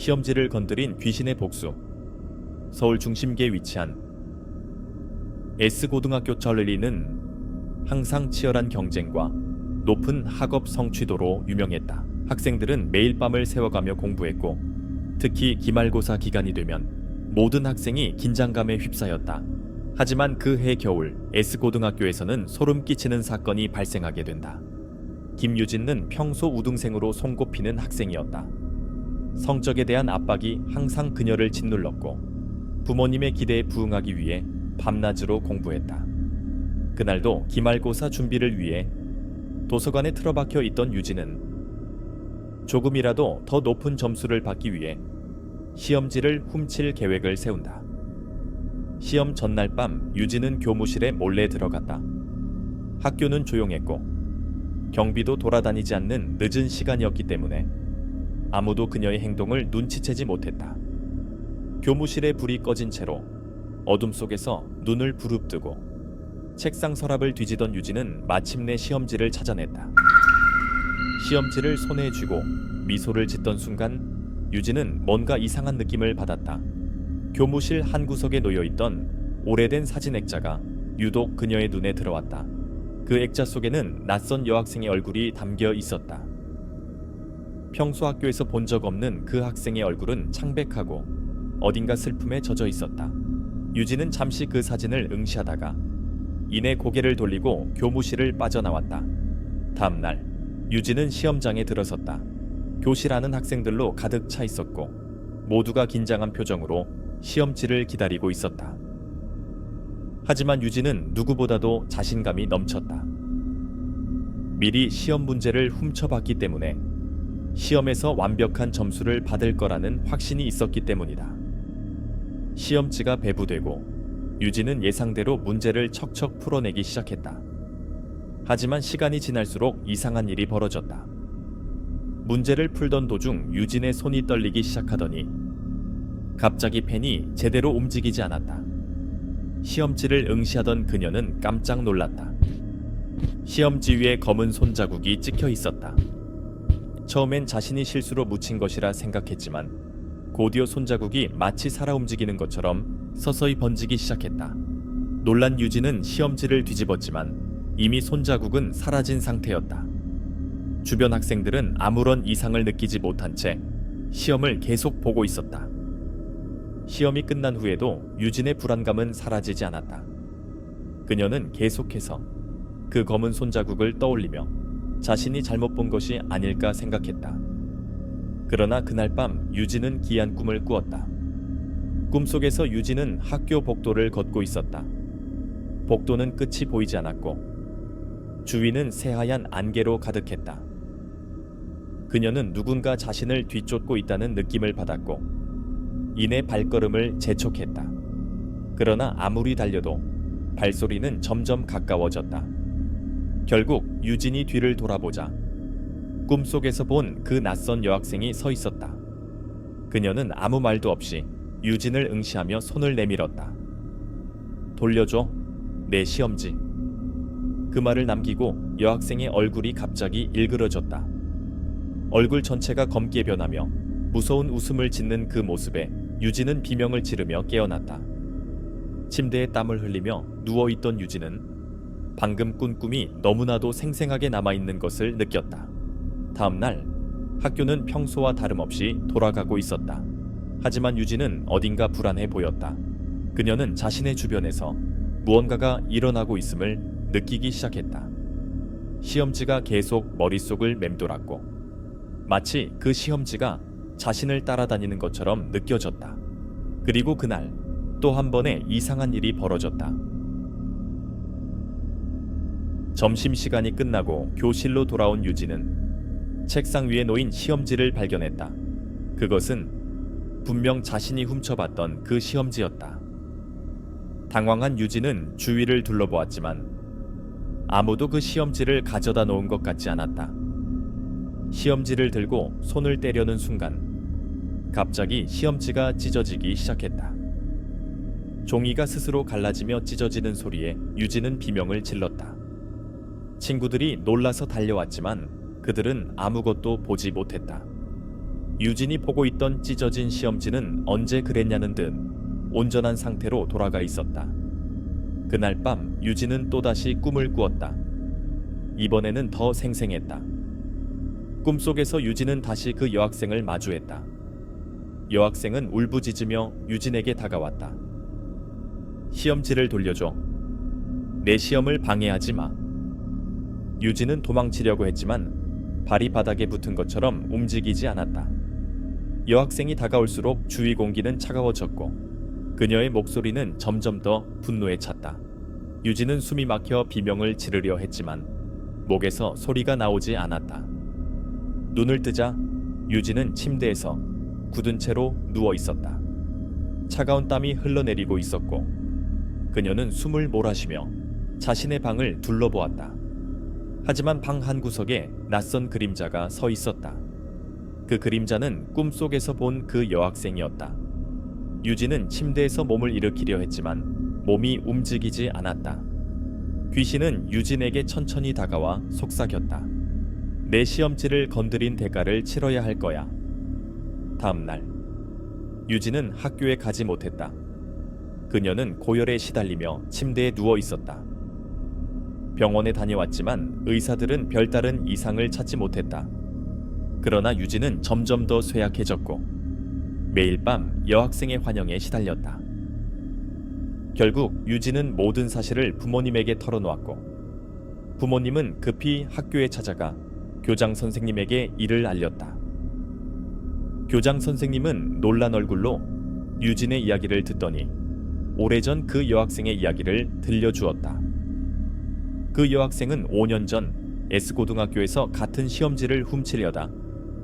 시험지를 건드린 귀신의 복수. 서울 중심계에 위치한 S고등학교 천리는 항상 치열한 경쟁과 높은 학업 성취도로 유명했다. 학생들은 매일 밤을 새워가며 공부했고 특히 기말고사 기간이 되면 모든 학생이 긴장감에 휩싸였다. 하지만 그 해 겨울 S고등학교에서는 소름 끼치는 사건이 발생하게 된다. 김유진은 평소 우등생으로 손꼽히는 학생이었다. 성적에 대한 압박이 항상 그녀를 짓눌렀고 부모님의 기대에 부응하기 위해 밤낮으로 공부했다. 그날도 기말고사 준비를 위해 도서관에 틀어박혀 있던 유진은 조금이라도 더 높은 점수를 받기 위해 시험지를 훔칠 계획을 세운다. 시험 전날 밤 유진은 교무실에 몰래 들어갔다. 학교는 조용했고 경비도 돌아다니지 않는 늦은 시간이었기 때문에 아무도 그녀의 행동을 눈치채지 못했다. 교무실에 불이 꺼진 채로 어둠 속에서 눈을 부릅뜨고 책상 서랍을 뒤지던 유진은 마침내 시험지를 찾아냈다. 시험지를 손에 쥐고 미소를 짓던 순간 유진은 뭔가 이상한 느낌을 받았다. 교무실 한 구석에 놓여 있던 오래된 사진 액자가 유독 그녀의 눈에 들어왔다. 그 액자 속에는 낯선 여학생의 얼굴이 담겨 있었다. 평소 학교에서 본 적 없는 그 학생의 얼굴은 창백하고 어딘가 슬픔에 젖어 있었다. 유진은 잠시 그 사진을 응시하다가 이내 고개를 돌리고 교무실을 빠져나왔다. 다음 날 유진은 시험장에 들어섰다. 교실 안은 학생들로 가득 차 있었고 모두가 긴장한 표정으로 시험지를 기다리고 있었다. 하지만 유진은 누구보다도 자신감이 넘쳤다. 미리 시험 문제를 훔쳐봤기 때문에 시험에서 완벽한 점수를 받을 거라는 확신이 있었기 때문이다. 시험지가 배부되고 유진은 예상대로 문제를 척척 풀어내기 시작했다. 하지만 시간이 지날수록 이상한 일이 벌어졌다. 문제를 풀던 도중 유진의 손이 떨리기 시작하더니 갑자기 펜이 제대로 움직이지 않았다. 시험지를 응시하던 그녀는 깜짝 놀랐다. 시험지 위에 검은 손자국이 찍혀 있었다. 처음엔 자신이 실수로 묻힌 것이라 생각했지만 곧이어 손자국이 마치 살아 움직이는 것처럼 서서히 번지기 시작했다. 놀란 유진은 시험지를 뒤집었지만 이미 손자국은 사라진 상태였다. 주변 학생들은 아무런 이상을 느끼지 못한 채 시험을 계속 보고 있었다. 시험이 끝난 후에도 유진의 불안감은 사라지지 않았다. 그녀는 계속해서 그 검은 손자국을 떠올리며 자신이 잘못 본 것이 아닐까 생각했다. 그러나 그날 밤 유진은 기이한 꿈을 꾸었다. 꿈속에서 유진은 학교 복도를 걷고 있었다. 복도는 끝이 보이지 않았고 주위는 새하얀 안개로 가득했다. 그녀는 누군가 자신을 뒤쫓고 있다는 느낌을 받았고 이내 발걸음을 재촉했다. 그러나 아무리 달려도 발소리는 점점 가까워졌다. 결국 유진이 뒤를 돌아보자 꿈속에서 본 그 낯선 여학생이 서 있었다. 그녀는 아무 말도 없이 유진을 응시하며 손을 내밀었다. 돌려줘. 내 시험지. 그 말을 남기고 여학생의 얼굴이 갑자기 일그러졌다. 얼굴 전체가 검게 변하며 무서운 웃음을 짓는 그 모습에 유진은 비명을 지르며 깨어났다. 침대에 땀을 흘리며 누워있던 유진은 방금 꾼 꿈이 너무나도 생생하게 남아있는 것을 느꼈다. 다음 날 학교는 평소와 다름없이 돌아가고 있었다. 하지만 유진은 어딘가 불안해 보였다. 그녀는 자신의 주변에서 무언가가 일어나고 있음을 느끼기 시작했다. 시험지가 계속 머릿속을 맴돌았고 마치 그 시험지가 자신을 따라다니는 것처럼 느껴졌다. 그리고 그날 또 한 번의 이상한 일이 벌어졌다. 점심시간이 끝나고 교실로 돌아온 유진은 책상 위에 놓인 시험지를 발견했다. 그것은 분명 자신이 훔쳐봤던 그 시험지였다. 당황한 유진은 주위를 둘러보았지만 아무도 그 시험지를 가져다 놓은 것 같지 않았다. 시험지를 들고 손을 떼려는 순간 갑자기 시험지가 찢어지기 시작했다. 종이가 스스로 갈라지며 찢어지는 소리에 유진은 비명을 질렀다. 친구들이 놀라서 달려왔지만 그들은 아무것도 보지 못했다. 유진이 보고 있던 찢어진 시험지는 언제 그랬냐는 듯 온전한 상태로 돌아가 있었다. 그날 밤 유진은 또다시 꿈을 꾸었다. 이번에는 더 생생했다. 꿈속에서 유진은 다시 그 여학생을 마주했다. 여학생은 울부짖으며 유진에게 다가왔다. 시험지를 돌려줘. 내 시험을 방해하지 마. 유진은 도망치려고 했지만 발이 바닥에 붙은 것처럼 움직이지 않았다. 여학생이 다가올수록 주위 공기는 차가워졌고 그녀의 목소리는 점점 더 분노에 찼다. 유진은 숨이 막혀 비명을 지르려 했지만 목에서 소리가 나오지 않았다. 눈을 뜨자 유진은 침대에서 굳은 채로 누워 있었다. 차가운 땀이 흘러내리고 있었고 그녀는 숨을 몰아쉬며 자신의 방을 둘러보았다. 하지만 방 한 구석에 낯선 그림자가 서 있었다. 그 그림자는 꿈속에서 본 그 여학생이었다. 유진은 침대에서 몸을 일으키려 했지만 몸이 움직이지 않았다. 귀신은 유진에게 천천히 다가와 속삭였다. 내 시험지를 건드린 대가를 치러야 할 거야. 다음 날 유진은 학교에 가지 못했다. 그녀는 고열에 시달리며 침대에 누워 있었다. 병원에 다녀왔지만 의사들은 별다른 이상을 찾지 못했다. 그러나 유진은 점점 더 쇠약해졌고 매일 밤 여학생의 환영에 시달렸다. 결국 유진은 모든 사실을 부모님에게 털어놓았고 부모님은 급히 학교에 찾아가 교장 선생님에게 이를 알렸다. 교장 선생님은 놀란 얼굴로 유진의 이야기를 듣더니 오래전 그 여학생의 이야기를 들려주었다. 그 여학생은 5년 전 S고등학교에서 같은 시험지를 훔치려다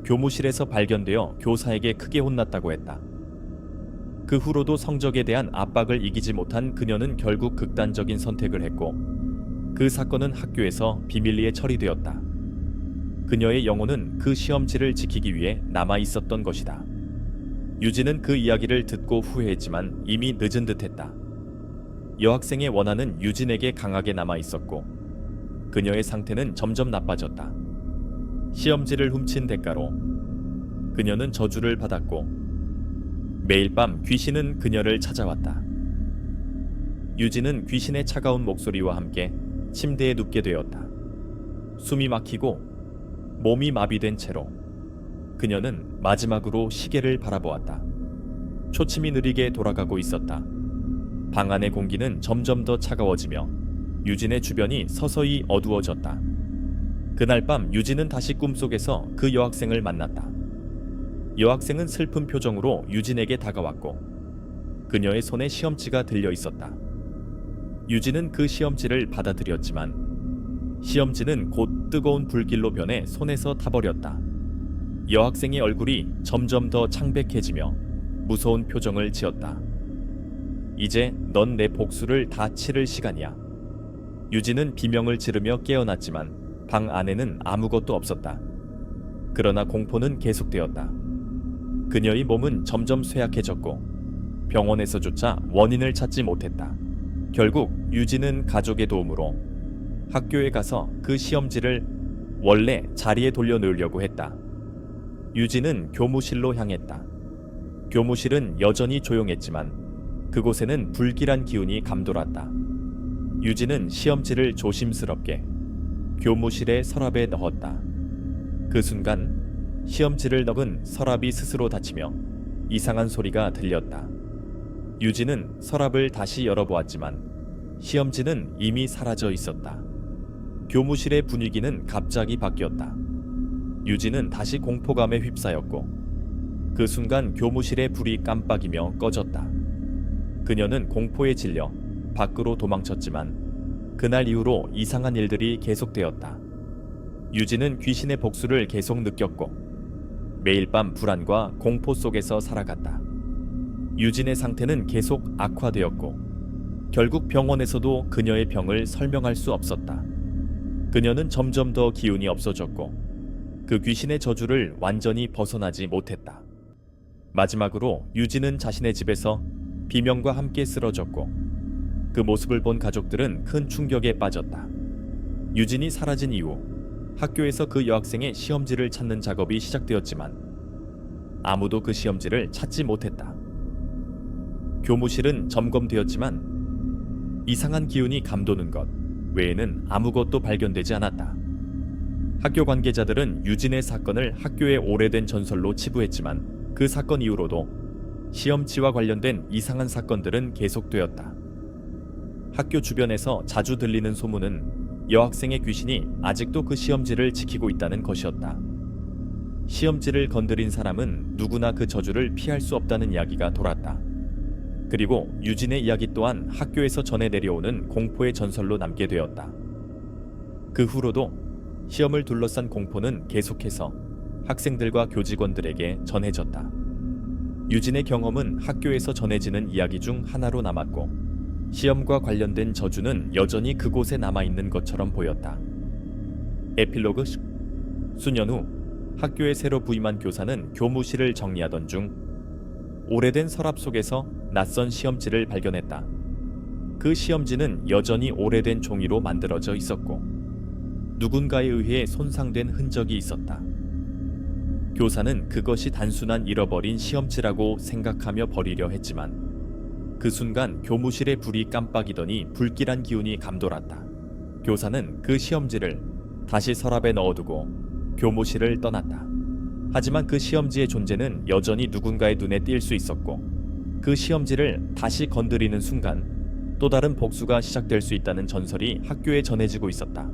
교무실에서 발견되어 교사에게 크게 혼났다고 했다. 그 후로도 성적에 대한 압박을 이기지 못한 그녀는 결국 극단적인 선택을 했고 그 사건은 학교에서 비밀리에 처리되었다. 그녀의 영혼은 그 시험지를 지키기 위해 남아 있었던 것이다. 유진은 그 이야기를 듣고 후회했지만 이미 늦은 듯했다. 여학생의 원한은 유진에게 강하게 남아 있었고 그녀의 상태는 점점 나빠졌다. 시험지를 훔친 대가로 그녀는 저주를 받았고 매일 밤 귀신은 그녀를 찾아왔다. 유진은 귀신의 차가운 목소리와 함께 침대에 눕게 되었다. 숨이 막히고 몸이 마비된 채로 그녀는 마지막으로 시계를 바라보았다. 초침이 느리게 돌아가고 있었다. 방 안의 공기는 점점 더 차가워지며 유진의 주변이 서서히 어두워졌다. 그날 밤 유진은 다시 꿈속에서 그 여학생을 만났다. 여학생은 슬픈 표정으로 유진에게 다가왔고 그녀의 손에 시험지가 들려 있었다. 유진은 그 시험지를 받아들였지만 시험지는 곧 뜨거운 불길로 변해 손에서 타버렸다. 여학생의 얼굴이 점점 더 창백해지며 무서운 표정을 지었다. 이제 넌 내 복수를 다 치를 시간이야. 유진은 비명을 지르며 깨어났지만 방 안에는 아무것도 없었다. 그러나 공포는 계속되었다. 그녀의 몸은 점점 쇠약해졌고 병원에서조차 원인을 찾지 못했다. 결국 유진은 가족의 도움으로 학교에 가서 그 시험지를 원래 자리에 돌려놓으려고 했다. 유진은 교무실로 향했다. 교무실은 여전히 조용했지만 그곳에는 불길한 기운이 감돌았다. 유진은 시험지를 조심스럽게 교무실의 서랍에 넣었다. 그 순간 시험지를 넣은 서랍이 스스로 닫히며 이상한 소리가 들렸다. 유진은 서랍을 다시 열어보았지만 시험지는 이미 사라져 있었다. 교무실의 분위기는 갑자기 바뀌었다. 유진은 다시 공포감에 휩싸였고 그 순간 교무실의 불이 깜빡이며 꺼졌다. 그녀는 공포에 질려 밖으로 도망쳤지만 그날 이후로 이상한 일들이 계속되었다. 유진은 귀신의 복수를 계속 느꼈고 매일 밤 불안과 공포 속에서 살아갔다. 유진의 상태는 계속 악화되었고 결국 병원에서도 그녀의 병을 설명할 수 없었다. 그녀는 점점 더 기운이 없어졌고 그 귀신의 저주를 완전히 벗어나지 못했다. 마지막으로 유진은 자신의 집에서 비명과 함께 쓰러졌고 그 모습을 본 가족들은 큰 충격에 빠졌다. 유진이 사라진 이후 학교에서 그 여학생의 시험지를 찾는 작업이 시작되었지만 아무도 그 시험지를 찾지 못했다. 교무실은 점검되었지만 이상한 기운이 감도는 것 외에는 아무것도 발견되지 않았다. 학교 관계자들은 유진의 사건을 학교의 오래된 전설로 치부했지만 그 사건 이후로도 시험지와 관련된 이상한 사건들은 계속되었다. 학교 주변에서 자주 들리는 소문은 여학생의 귀신이 아직도 그 시험지를 지키고 있다는 것이었다. 시험지를 건드린 사람은 누구나 그 저주를 피할 수 없다는 이야기가 돌았다. 그리고 유진의 이야기 또한 학교에서 전해 내려오는 공포의 전설로 남게 되었다. 그 후로도 시험을 둘러싼 공포는 계속해서 학생들과 교직원들에게 전해졌다. 유진의 경험은 학교에서 전해지는 이야기 중 하나로 남았고 시험과 관련된 저주는 여전히 그곳에 남아 있는 것처럼 보였다. 에필로그 시- 수년 후 학교에 새로 부임한 교사는 교무실을 정리하던 중 오래된 서랍 속에서 낯선 시험지를 발견했다. 그 시험지는 여전히 오래된 종이로 만들어져 있었고 누군가에 의해 손상된 흔적이 있었다. 교사는 그것이 단순한 잃어버린 시험지라고 생각하며 버리려 했지만 그 순간 교무실의 불이 깜빡이더니 불길한 기운이 감돌았다. 교사는 그 시험지를 다시 서랍에 넣어두고 교무실을 떠났다. 하지만 그 시험지의 존재는 여전히 누군가의 눈에 띌 수 있었고 그 시험지를 다시 건드리는 순간 또 다른 복수가 시작될 수 있다는 전설이 학교에 전해지고 있었다.